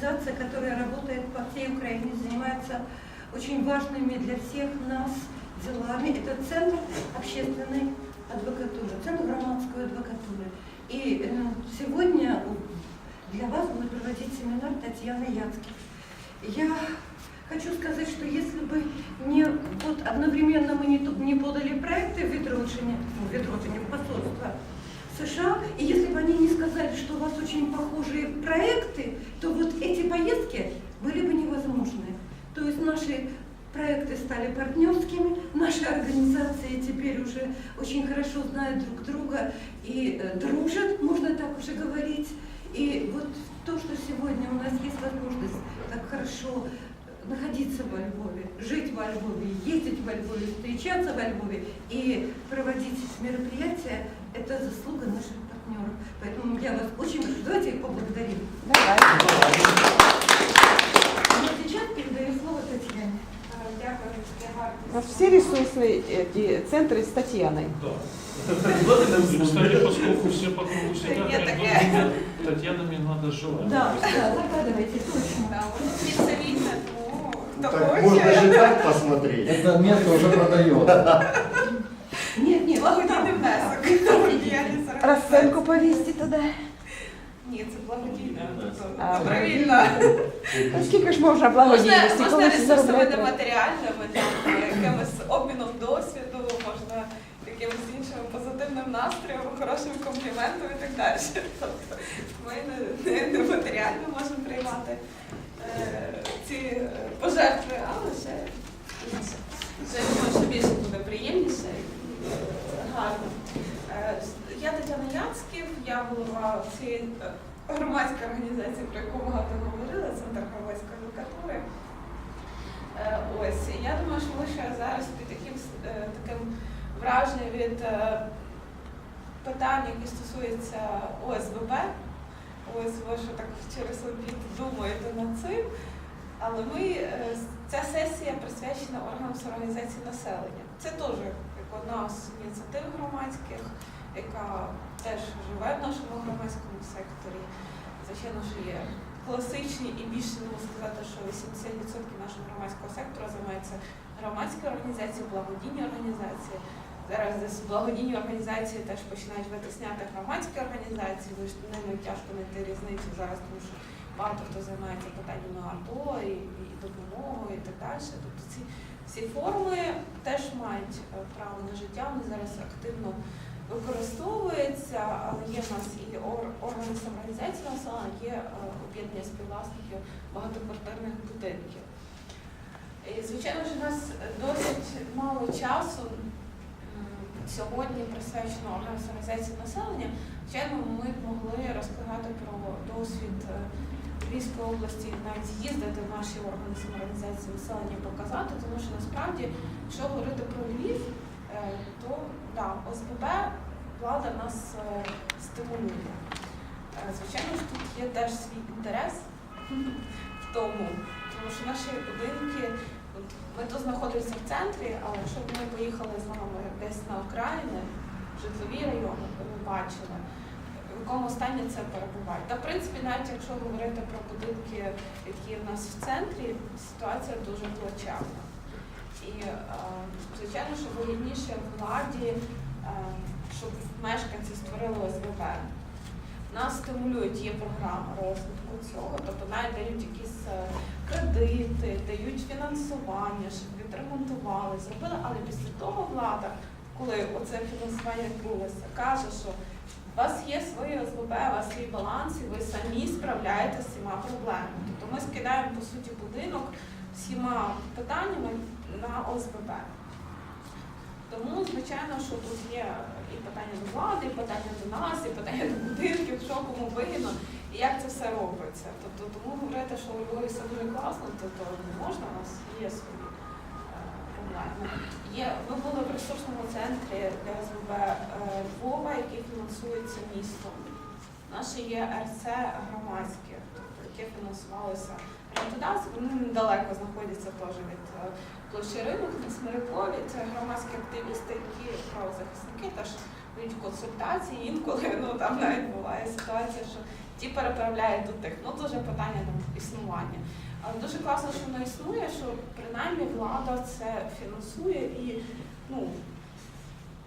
организация, которая работает по всей Украине, занимается очень важными для всех нас делами. Это Центр общественной адвокатуры, Центр громадской адвокатуры. И э, сегодня для вас будет проводить семинар Татьяна Яцких. Я хочу сказать, что если бы не вот одновременно мы не, не подали проекты в Ветрочине, в Ветрочине, в посольство США, и если бы они не сказали, что у вас очень похожие проекты, то вот эти поездки были бы невозможны. То есть наши проекты стали партнерскими, наши организации теперь уже очень хорошо знают друг друга и э, дружат, можно так уже говорить. И вот то, что сегодня у нас есть возможность так хорошо находиться во Львове, жить во Львове, ездить во Львове, встречаться во Львове и проводить мероприятия, это заслуга наших партнеров. Поэтому я вас очень прошу, давайте их поблагодарим. Давай. А сейчас передаю слово Татьяне. Дякую, все ресурсные эти центры с Татьяной. Да. Кстати, поскольку все по кругу сидят, Я между такая. двумя Татьянами надо желать. Да, да, загадывайте, точно. Да, воно місце вільне, тому Так також. можно же так посмотреть. Это место уже продается. Расценку повесьте туда. Ні, це благодійне. тобто А, Добровільно. А скільки ж можна благодійності, можна заробляти? нематеріальними, якимось обміном досвіду, можна якимось іншим позитивним настроєм, хорошим компліментом і так далі. Тобто ми не, не, не матеріально можемо приймати е, ці е, пожертви, але ще інше. Вже я думаю, що більше буде приємніше і е, гарно. Я Тетяна Яцьків, я голова цієї е, громадської організації, про яку багато говорили, Центр громадської адвокатури. Е, Ось, я думаю, що ви ще зараз під таким, е, таким враженням від питань, які стосуються ОСББ. Ось ви що так через обід думаєте над цим. Але ми, ця сесія присвячена органам організації населення. Це теж як одна з ініціатив громадських, яка теж живе в нашому громадському секторі. Звичайно, що є класичні і більше не можу сказати, що 80% нашого громадського сектора займаються громадські організації, благодійні організації. Зараз десь благодійні організації теж починають витисняти громадські організації, бо ж ними тяжко знайти різницю зараз, тому що багато хто займається питаннями АТО і, і допомогою і так далі. Тобто ці всі форми теж мають е, право на життя, вони зараз активно використовуються, але є в нас і органи самоорганізації населення, є е, об'єднання співвласників багатоквартирних будинків. І, звичайно ж, у нас досить мало часу сьогодні присвячено органам самоорганізації населення. Звичайно, ми б могли розказати про досвід е, Львівської області, навіть з'їздити в наші органи самоорганізації населення, показати, тому що насправді, якщо говорити про Львів, то да, ОСББ влада нас е, стимулює. Е, Звичайно ж, тут є теж свій інтерес в тому, тому що наші будинки, ми тут знаходимося в центрі, але якщо ми поїхали з вами десь на окраїни, житлові райони, б бачили, в якому стані це перебуває. Та в принципі, навіть якщо говорити про будинки, які в нас в центрі, ситуація дуже плачевна. І е, звичайно, що вигідніше владі, е, щоб мешканці створили ОСББ. Нас стимулюють, є програма розвитку цього, тобто навіть дають якісь е, кредити, дають фінансування, щоб відремонтували, зробили, але після того влада, коли оце фінансування відбулося, каже, що у вас є свої ОСББ, у вас свій баланс, і ви самі справляєтеся з всіма проблемами. Тобто ми скидаємо по суті будинок всіма питаннями на ОСББ. Тому, звичайно, що тут є і питання до влади, і питання до нас, і питання до будинків, що кому вигідно, і як це все робиться. Тобто, тому говорити, що у Львові все дуже класно, то, не можна, у нас є свої е, проблеми. Є, ми були в ресурсному центрі для СББ е, Львова, який фінансується містом. Наше є РЦ громадське, тобто, яке фінансувалося Рентодас, вони недалеко знаходяться теж від е, площі ринок на Смирикові. Це громадські активісти, які правозахисники теж дають консультації. Інколи ну там навіть буває ситуація, що ті переправляють до тих. Ну, це вже питання там, існування. Але дуже класно, що воно існує, що принаймні влада це фінансує і ну,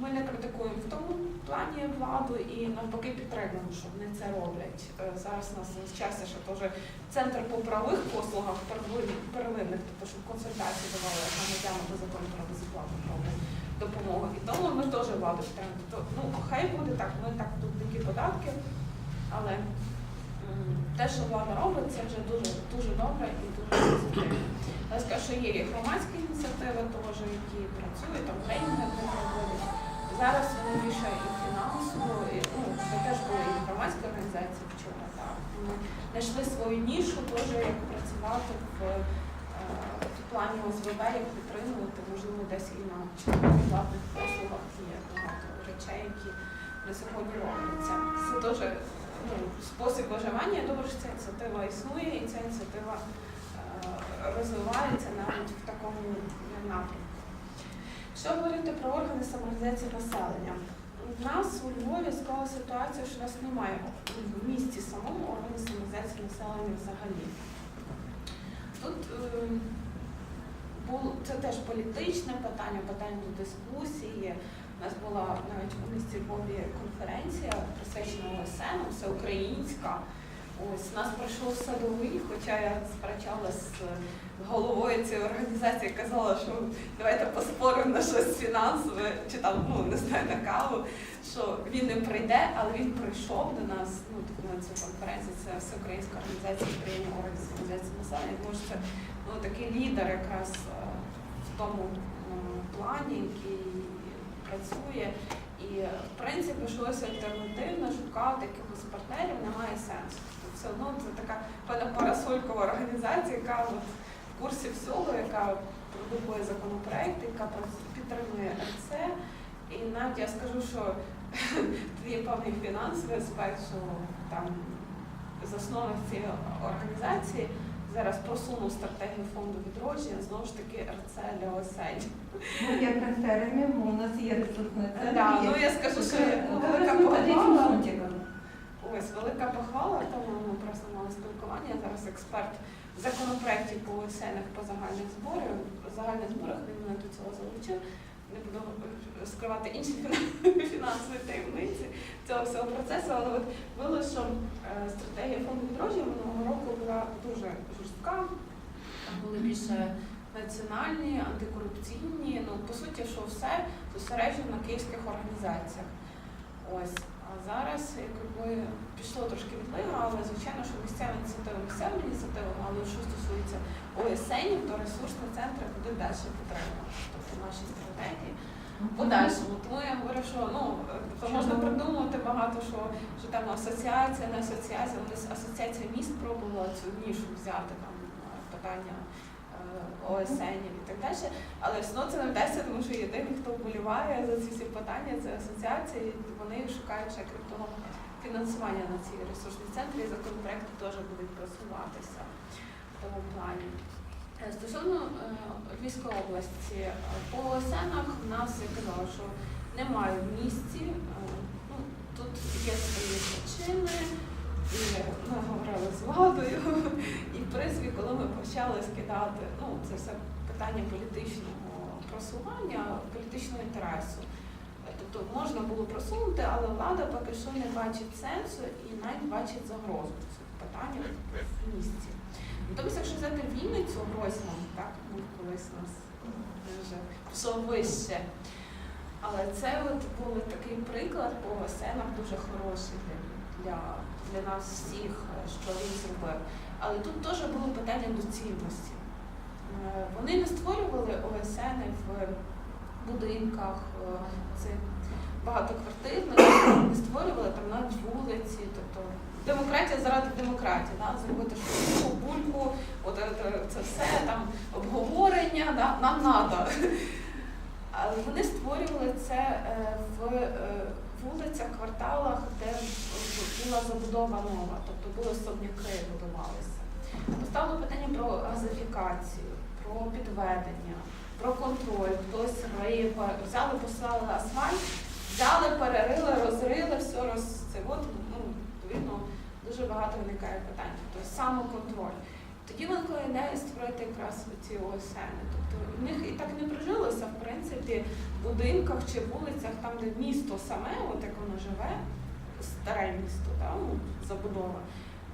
ми не критикуємо в тому плані владу і навпаки підтримуємо, що вони це роблять. Е, Зараз у нас що теж центр по правових послугах первин- первинних, тобто щоб консультації давали громадянам по закону про безоплатну правову допомогу. І тому ми теж владу підтримуємо. Тобто, ну хай буде так, ми так тут такі податки, але те, що влада робить, це вже дуже дуже добре і дуже позитивно. Я скажу, що є і громадські ініціативи, теж, які працюють, там тренінги проводять. Зараз вони більше і фінансово, і ну, це теж були і громадські організації вчора. Так. Вони знайшли свою нішу, теж як працювати в, е, в плані ОСВБ, як підтримувати, можливо, десь і на платних послугах є багато речей, які на сьогодні робляться. Це теж ну, спосіб виживання. Я думаю, що ця ініціатива існує і ця ініціатива е, розвивається навіть в такому напрямку. Що говорити про органи самоорганізації населення? У нас у Львові склала ситуація, що у нас немає в місті самому органів самоорганізації населення взагалі. Тут е, це теж політичне питання, питання до дискусії. У нас була навіть у місті Львові конференція присвячена ОСН, всеукраїнська. Ось нас пройшов садовий, хоча я сперечалася з головою цієї організації, казала, що давайте поспоримо на щось фінансове, чи там, ну не знаю, на каву, що він не прийде, але він прийшов до нас, ну на цю конференцію, це всеукраїнська організація органів організації населення. Тому що це ну, такий лідер якраз е, в тому плані, який працює. І в принципі щось альтернативне шукати якихось партнерів немає сенсу. Тобто все одно це така певна парасолькова організація, яка от в курсі всього, яка продукує законопроект, яка прац- підтримує РЦ. І навіть я скажу, що тут є певний фінансовий аспект, що там засновник цієї організації зараз просунув стратегію фонду відродження, знову ж таки РЦ для ОСН. Мы є партнерами, у нас є ресурсний центр. Да, є ну я скажу, що ну, Как велика раз мы под этим похвала. зонтиком. Ось велика похвала, тому ми просто мали спілкування. Я зараз експерт в законопроекті по ОСНах по загальних зборах. Загальних зборах він мене до цього залучив. Не буду е, скривати інші фінансові таємниці цього всього процесу, але от було, що е, стратегія фонду відродження минулого року була дуже жорстка. Були більше національні, антикорупційні. Ну по суті, що все зосереджено на київських організаціях. Ось. А зараз якби пішло трошки відлига, але звичайно, що місцева ініціатива місцевими ініціативами, але що стосується ОСНів, то ресурсні центри будуть далі підтримувати. Тобто наші стратегії подальшому. Тому я говорю, що ну тобто можна придумувати багато що, що там асоціація, не асоціація, вони асоціація міст пробувала цю нішу взяти там питання ОСНів і так далі. Але все одно це не вдасться, тому що єдині, хто вболіває за ці всі питання, це асоціації, вони шукають ще крім того фінансування на ці ресурсні центри, і законопроекти теж будуть просуватися в тому плані. Е, Стосовно е, Львівської області, е, по ОСНах в нас я казала, що немає в місті. е, Ну, тут є свої причини, і ми говорили з владою, і в принципі, коли ми почали скидати, ну це все питання політичного просування, політичного інтересу. Тобто можна було просунути, але влада поки що не бачить сенсу і навіть бачить загрозу цих питаннях в місті. Натомість, якщо взяти Вінницю Гройсман, так, ну, колись нас вже вище. Але це от був такий приклад по ОСНах дуже хороший для, для, нас всіх, е, що він зробив. Але тут теж було питання доцільності. Е, Вони не створювали ОСН в будинках, е, це багатоквартирних, не створювали там навіть вулиці. Тобто демократія заради демократії, да? зробити школу, бульку, от це, все там обговорення, да? нам треба. Але вони створювали це в вулицях, кварталах, де була забудова нова, тобто були особняки, будувалися. Поставили питання про газифікацію, про підведення, про контроль, хтось рив, взяли, послали асфальт, взяли, перерили, розрили, все роз от, ну, відповідно дуже багато виникає питань. Тобто самоконтроль. Тоді виникла ідея створити якраз ці ОСН. Тобто в них і так не прижилося, в принципі, в будинках чи вулицях, там, де місто саме, от як воно живе, старе місто, да, ну, забудова.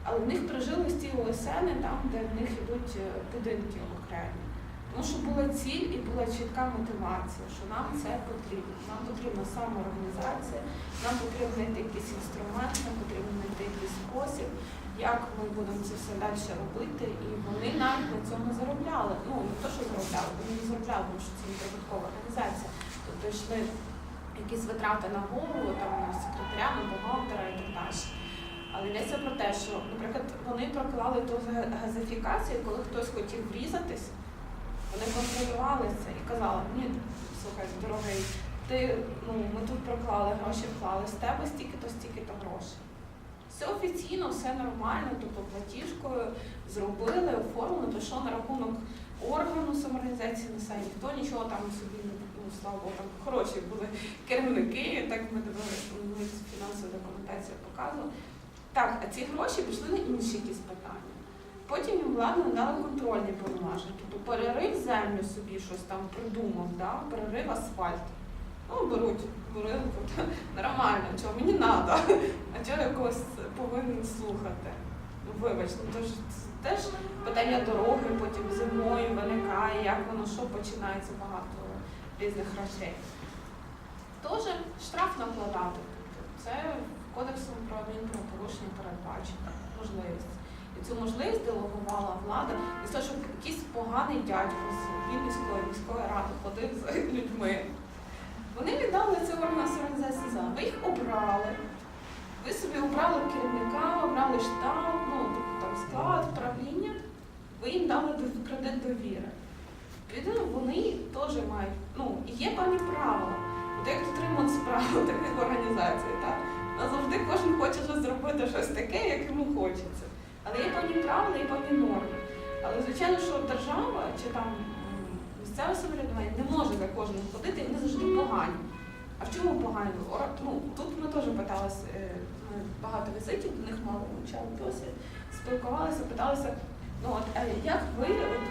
Але в них прижились ті ОСН там, де в них йдуть е, будинки окремі. Тому що була ціль і була чітка мотивація, що нам це потрібно. Нам потрібна самоорганізація, нам потрібно знайти якийсь інструмент, нам потрібно знайти якийсь спосіб, як ми будемо це все далі робити. І вони навіть на цьому заробляли. Ну, не то, що заробляли, вони не заробляли, тому що це не прибуткова організація. Тобто йшли якісь витрати на голову, там на секретаря, на бухгалтера і так далі. Але йдеться про те, що, наприклад, вони проклали ту газифікацію, коли хтось хотів врізатись, вони контролювали це і казали, ні, слухай, дорогий, ти, ну, ми тут проклали гроші, вклали з тебе стільки-то, стільки-то грошей. Все офіційно, все нормально, тобто платіжкою зробили, оформили, пішло на рахунок органу самоорганізації несе, ніхто нічого там собі ну, слава Богу, там хороші були керівники, так ми дивилися, фінансову документацію показували. Так, а ці гроші пішли на інші якісь питання. Потім їм влада надала контрольні повноваження. Тобто перерив землю собі щось там придумав, да? перерив асфальт. Ну, беруть буринку, та нормально, чого мені треба, а чого я когось повинен слухати. Ну, вибач, ну тож це теж питання дороги, потім зимою виникає, як воно що починається багато різних речей. Теж штраф накладати. Тобто це кодексом про адмінправопорушення передбачено можливість. І цю можливість делегувала влада і того, щоб якийсь поганий дядько з Вінницької міської ради ходив з людьми. Вони віддали це орган організації за. Ви їх обрали. Ви собі обрали керівника, обрали штаб, ну там склад, правління. Ви їм дали кредит довіри. Відповідно, вони теж мають, ну, є певні правила. От як дотримувати справу таких організацій, так? Назавжди кожен хоче щось зробити щось таке, як йому хочеться. Але є певні правила, є певні норми. Але звичайно, що держава чи там місцеве самоврядування не може за кожним ходити, і вони завжди погані. А в чому погані? Ора- Ну, тут ми теж питалися, е, ми багато візитів, до них мали вивчали досвід, спілкувалися, питалися, ну от е, як ви от,